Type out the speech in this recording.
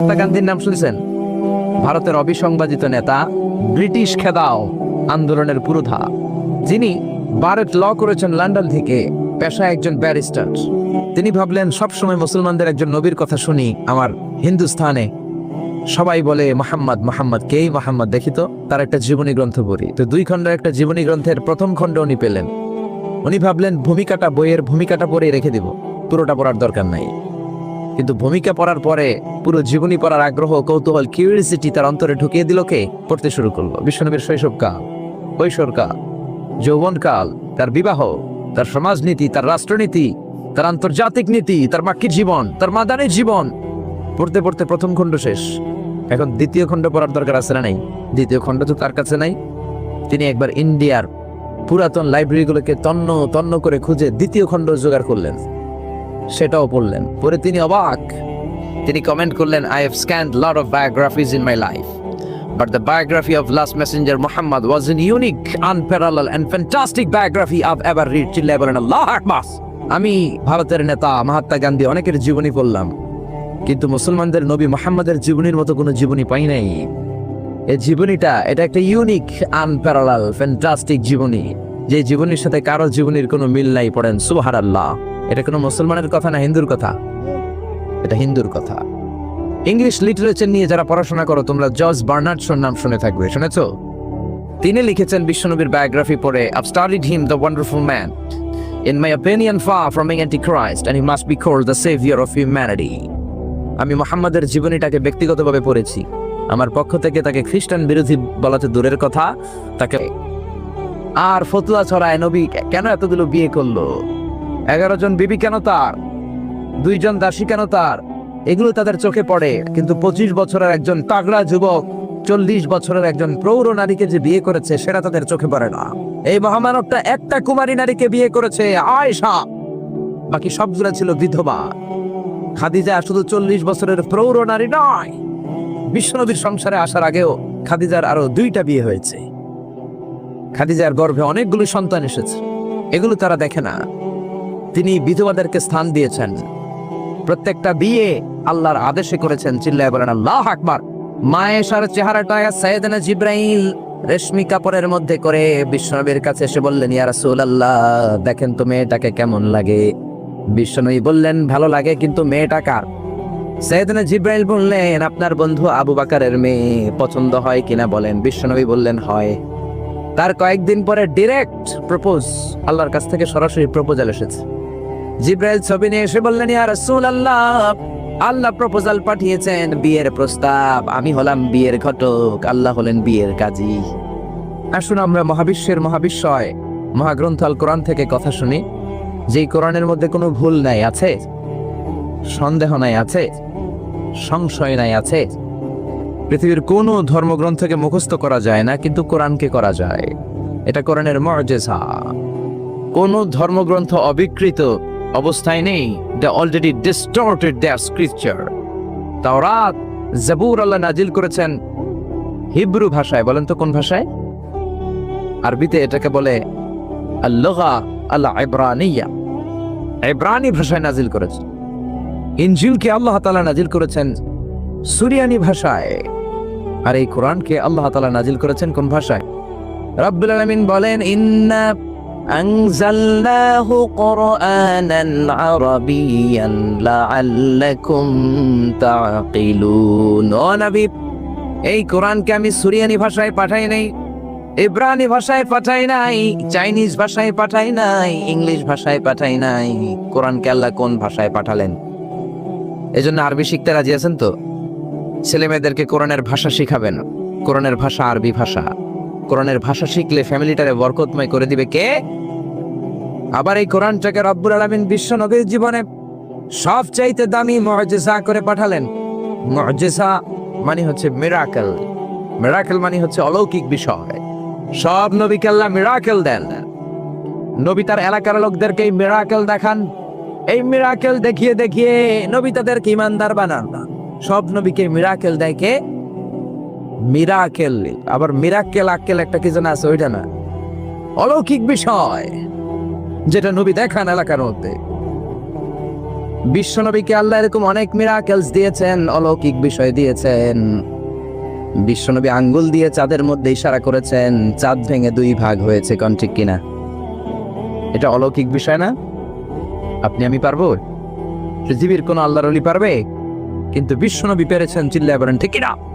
মহাত্মা গান্ধীর নাম শুনছেন? ভারতের অবিসংবাদিত নেতা ব্রিটিশ খেদাও আন্দোলনের পুরোধা, যিনি ভারত ল করেছেন লন্ডন থেকে পেশায় একজন ব্যারিস্টার। তিনি ভাবলেন, সবসময় মুসলমানদের একজন নবীর কথা শুনি, আমার হিন্দুস্থানে সবাই বলে, মোহাম্মদ মোহাম্মদ, কেই মোহাম্মদ? দেখি তো, তার একটা জীবনী গ্রন্থ পড়ি। তো দুই খণ্ডের একটা জীবনী গ্রন্থের প্রথম খণ্ড উনি পেলেন। উনি ভাবলেন, ভূমিকাটা, বইয়ের ভূমিকাটা পড়ে রেখে দিব। পুরোটা পড়ার দরকার নাই। কিন্তু ভূমিকা পড়ার পরে পুরো জীবনী পড়ার আগ্রহ কৌতূহল কিউরিয়াসিটি তার অন্তরে ঢুকিয়ে দিল কে? পড়তে শুরু করল। বিশ্বনবীর শৈশবকাল কৈশোরকাল যৌবনকাল তার বিবাহ, তার সমাজনীতি, তার রাষ্ট্রনীতি, তার আন্তর্জাতিক নীতি, তার মাক্কির জীবন, তার মাদানের জীবন। পড়তে পড়তে প্রথম খণ্ড শেষ। এখন দ্বিতীয় খণ্ড পড়ার দরকার আছে না নাই? দ্বিতীয় খণ্ড তো তার কাছে নাই। তিনি একবার ইন্ডিয়ার পুরাতন লাইব্রেরিগুলোকে তন্ন তন্ন করে খুঁজে দ্বিতীয় খণ্ড জোগাড় করলেন। সেটাও পড়লেন। পরে তিনি অবাক। তিনি কমেন্ট করলেন I have scanned lot of biographies in my life But the biography of last messenger Muhammad was an unique, unparalleled, and fantastic biography I've ever read. চিল্লায় বলেন আল্লাহ আকবার! আমি ভারতের নেতা মহাত্মা গান্ধী অনেকের জীবনী পড়লাম কিন্তু মুসলমানদের নবী মোহাম্মদের জীবনীর মতো কোনো জীবনী পাই নাই। এই জীবনীটা এটা একটা ইউনিক আনপ্যারালাল ফ্যান্টাস্টিক জীবনী যে জীবনীর সাথে কারও জীবনীর কোনো মিল নাই পড়েন সুবাহার আল্লাহ এটা কোনো মুসলমানের কথা না হিন্দুর কথা? এটা হিন্দুর কথা। ইংলিশ লিটারেচার নিয়ে যারা পড়াশোনা করো, তোমরা জর্জ বার্নার্ডসোর নাম শুনে থাকবে, শুনেছো? তিনি লিখেছেন বিশ্বনবীর বায়োগ্রাফি পড়ে up studied him the wonderful man in my opinion ফা from anti Christ and he must be called the saviour of humanity আমি মোহাম্মদের জীবনীটাকে ব্যক্তিগতভাবে পড়েছি। আমার পক্ষ থেকে তাকে খ্রিস্টান বিরোধী বলাতে দূরের কথা, তাকে আর ফতুয়া ছড়ায় নবী কেন এতগুলো বিয়ে করল? এগারো জন বিবি কেন তার? দুইজন দাসী কেন তার? এগুলো তাদের চোখে পড়ে, কিন্তু পঁচিশ বছরের একজন তাগড়া যুবক, চল্লিশ বছরের একজন প্রৌঢ় নারীকে যে বিয়ে করেছে, সেটা তাদের চোখে পড়ে না। এই মহামানবটা একটা কুমারী নারীকে বিয়ে করেছে আয়সা বাকি সবগুলা ছিল বিধবা। খাদিজা শুধু চল্লিশ বছরের প্রৌঢ় নারী নয়। বিশ্বনবীর সংসারে আসার আগেও খাদিজার আরও দুইটা বিয়ে হয়েছে। খাদিজার গর্ভে অনেকগুলো সন্তান এসেছে। এগুলো তারা দেখে না। তিনি বিধবাদেরকে স্থান দিয়েছেন। প্রত্যেকটা বিয়ে আল্লাহর আদেশে করেছেন। চিল্লায় বলেন, আল্লাহ আকবার। মায়েশার চেহারাটা সাইয়েদনা জিব্রাইল রেশমি কাপড়ের মধ্যে করে বিশ্বনবীর কাছে এসে বললেন, ইয়া রাসূলুল্লাহ, দেখেন তো মেয়েটাকে কেমন লাগে। বিশ্বনবী বললেন, ভালো লাগে, কিন্তু মেয়েটা কার? সৈয়দনা জিব্রাইল বললেন, আপনার বন্ধু আবু বাকারের মেয়ে পছন্দ হয় কিনা বলেন। বিশ্বনবী বললেন, হয়। তার কয়েকদিন পরে ডিরেক্ট প্রপোজ আল্লাহর কাছ থেকে সরাসরি প্রপোজাল এসেছে। জিব্রাইল ছবি নিয়ে এসে বললেন, ইয়া রাসূলুল্লাহ, আল্লাহ প্রপোজাল পাঠিয়েছেন বিয়ের প্রস্তাব। আমি হলাম বিয়ের ঘটক, আল্লাহ হলেন বিয়ের কাজী। আসুন আমরা মহাবিশ্বের মহাবিশ্বয় মহাগ্রন্থ আল কোরআন থেকে কথা শুনি। যেই কোরআনের মধ্যে কোনো ভুল নাই আছে, সন্দেহ নাই আছে, সংশয় নাই আছে, পৃথিবীর কোনো ধর্মগ্রন্থকে মুখস্থ করা যায় না, কিন্তু কোরআনকে করা যায়। এটা কোরআনের মর্যাদা। কোন ধর্মগ্রন্থ অবিকৃত অবস্থায় নেই। They already distorted their scripture তাওরাত, জাবুর আল্লাহ নাজিল করেছেন হিব্রু ভাষায়। বলেন তো কোন ভাষায়? আরবিতে এটাকে বলে আল্লাহা আল্লাহ ইব্রানিয়া ইব্রানি ভাষায় নাজিল করেছেন। ইনজিলকে আল্লাহ তাআলা নাজিল করেছেন সুরিয়ানি ভাষায়। আর এই কোরআনকে আল্লাহ তাআলা নাজিল করেছেন কোন ভাষায়? রব্বুল আলামিন বলেন, ইন্না أنزلناه قرآنا عربيا لعلكم تعقلون ও নবী এই কোরআনকে আমি সুরিয়ানি ভাষায় পাঠাই নাই ইব্রানি ভাষায় পাঠাই নাই চাইনিজ ভাষায় পাঠাই নাই ইংলিশ ভাষায় পাঠাই নাই কোরআনকে আল্লাহ কোন ভাষায় পাঠালেন এজন্য আরবি শিখতে রাজি আছেন তো ছেলে মেয়েদেরকে কোরআনের ভাষা শিখাবেন কোরআনের ভাষা আরবি ভাষা কোরআনের ভাষা শিখলে ফ্যামিলিটারে বরকতময় করে দিবে কে? আবার এই কোরআনটাকে রব্বুল আলামিন বিশ্ব নবীর জীবনে সব চাইতে দামি মুআজিজা করে পাঠালেন। মুআজিজা মানে হচ্ছে মিরাকেল মিরাকেল মানে হচ্ছে অলৌকিক বিষয়। সব নবীকে আল্লাহ মিরাকেল দেন। নবী তার এলাকার লোকদেরকে এই মিরাকেল দেখান। এই মিরাকেল দেখিয়ে দেখিয়ে নবী তাদেরকে ইমানদার বানান। সব নবীকে মিরাকেল দেয় কে? মিরাকেল, আবার মিরাকেল আক্কেল একটা কি যেন আছে, ওইটা না। অলৌকিক বিষয়, যেটা নবী দেখান এলাকার মধ্যে। বিশ্বনবীকে আল্লাহ এরকম অনেক মিরাকেলস দিয়েছেন, অলৌকিক বিষয় দিয়েছেন। বিশ্বনবী আঙ্গুল দিয়ে চাঁদের মধ্যে ইশারা করেছেন, চাঁদ ভেঙে দুই ভাগ হয়েছে, কোন ঠিক কিনা? এটা অলৌকিক বিষয় না? আপনি, আমি পারব? পৃথিবীর কোন আল্লাহর অলি পারবে? কিন্তু বিশ্বনবী পেরেছেন, চিল্লায় বলেন, ঠিক কিনা?